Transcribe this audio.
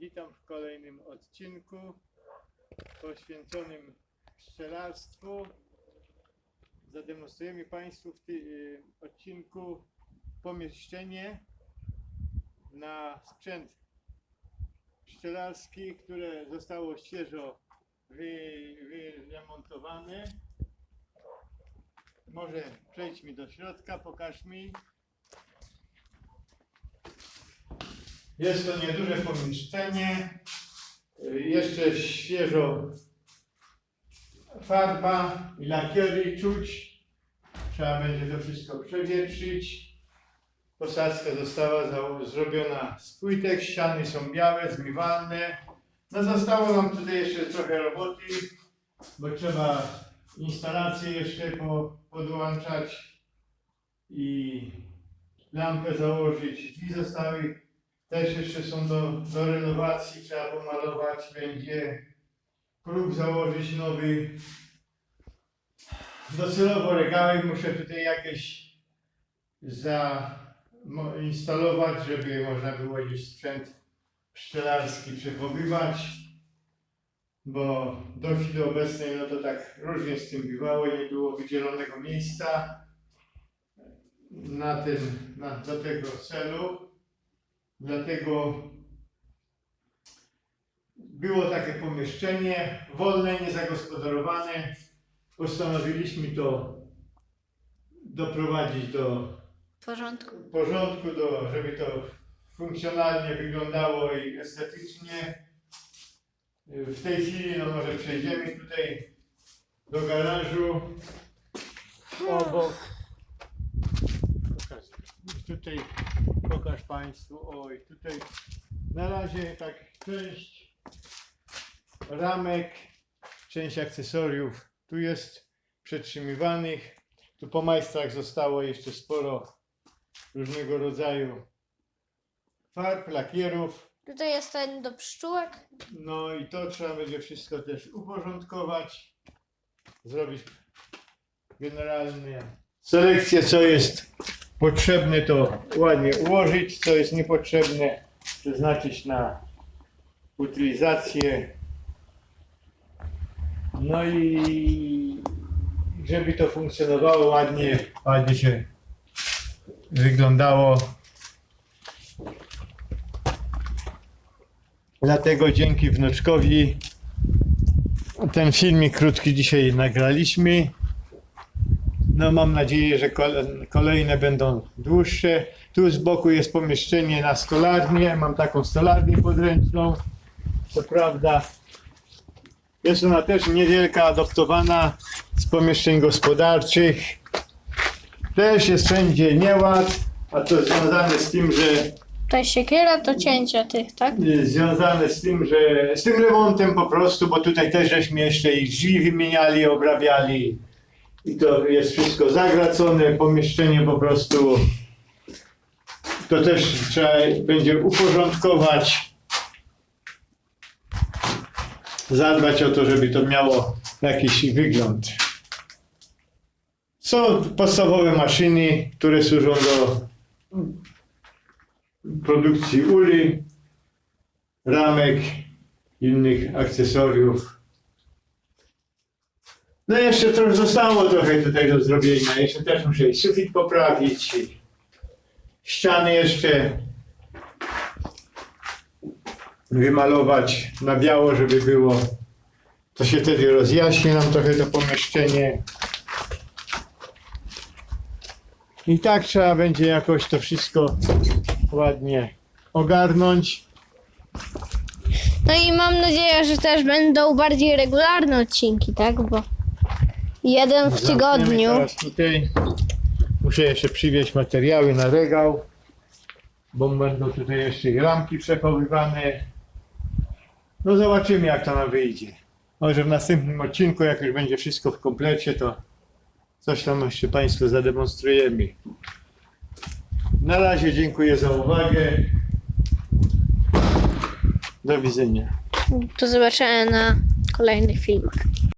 Witam w kolejnym odcinku poświęconym pszczelarstwu. Zademonstrujemy Państwu w tym odcinku pomieszczenie na sprzęt pszczelarski, które zostało świeżo wy, wyremontowane. Może przejdźmy do środka, pokaż mi. Jest to nieduże pomieszczenie. Jeszcze świeżo farba i lakiery czuć. Trzeba będzie to wszystko przewietrzyć. Posadzka została zrobiona z płytek, ściany są białe, zmywalne. No zostało nam tutaj jeszcze trochę roboty, bo trzeba instalację jeszcze po, podłączać i lampę założyć. Drzwi zostały też jeszcze są do, do renowacji, trzeba pomalować, będzie próg założyć nowy. Docelowo regały muszę tutaj jakieś zainstalować, żeby można było gdzieś sprzęt pszczelarski przechowywać, bo do chwili obecnej no to tak różnie z tym bywało, nie było wydzielonego miejsca na ten, na, do tego celu. Dlatego było takie pomieszczenie wolne, niezagospodarowane. Postanowiliśmy to doprowadzić do porządku. porządku, do, żeby to funkcjonalnie wyglądało i estetycznie. W tej chwili no może przejdziemy tutaj do garażu obok. Tutaj pokaż Państwu. Oj, tutaj na razie tak część ramek, część akcesoriów tu jest przetrzymywanych. Tu po majstrach zostało jeszcze sporo różnego rodzaju farb, lakierów. Tutaj jest ten do pszczółek. No i to trzeba będzie wszystko też uporządkować, zrobić generalnie selekcję, co jest potrzebne, to ładnie ułożyć, co jest niepotrzebne, przeznaczyć na utylizację. No i żeby to funkcjonowało ładnie, ładnie się wyglądało. Dlatego dzięki wnuczkowi ten filmik krótki dzisiaj nagraliśmy. No mam nadzieję, że kole- kolejne będą dłuższe. Tu z boku jest pomieszczenie na stolarnię. Mam taką stolarnię podręczną. Co prawda jest ona też niewielka, adoptowana z pomieszczeń gospodarczych. Też jest wszędzie nieład, a to związane z tym, że Tutaj siekiera to cięcia tych, tak? związane z tym, że z tym remontem po prostu, bo tutaj też żeśmy jeszcze i drzwi wymieniali, obrabiali i to jest wszystko zagracone, pomieszczenie po prostu to też trzeba będzie uporządkować zadbać o to, żeby to miało jakiś wygląd. Są podstawowe maszyny, które służą do produkcji uli, ramek, innych akcesoriów. No jeszcze trochę zostało trochę tutaj do zrobienia. Jeszcze też muszę sufit poprawić. i Ściany jeszcze wymalować na biało, żeby było. To się wtedy rozjaśni nam trochę to pomieszczenie. I tak trzeba będzie jakoś to wszystko ładnie ogarnąć. No i mam nadzieję, że też będą bardziej regularne odcinki, tak? Bo jeden w tygodniu. Teraz tutaj. Muszę jeszcze przywieźć materiały na regał, bo będą tutaj jeszcze i ramki przechowywane. No zobaczymy jak to nam wyjdzie. Może w następnym odcinku, jak już będzie wszystko w komplecie, to coś tam jeszcze Państwu zademonstrujemy. Na razie dziękuję za uwagę. Do widzenia. Do zobaczenia na kolejnych filmach.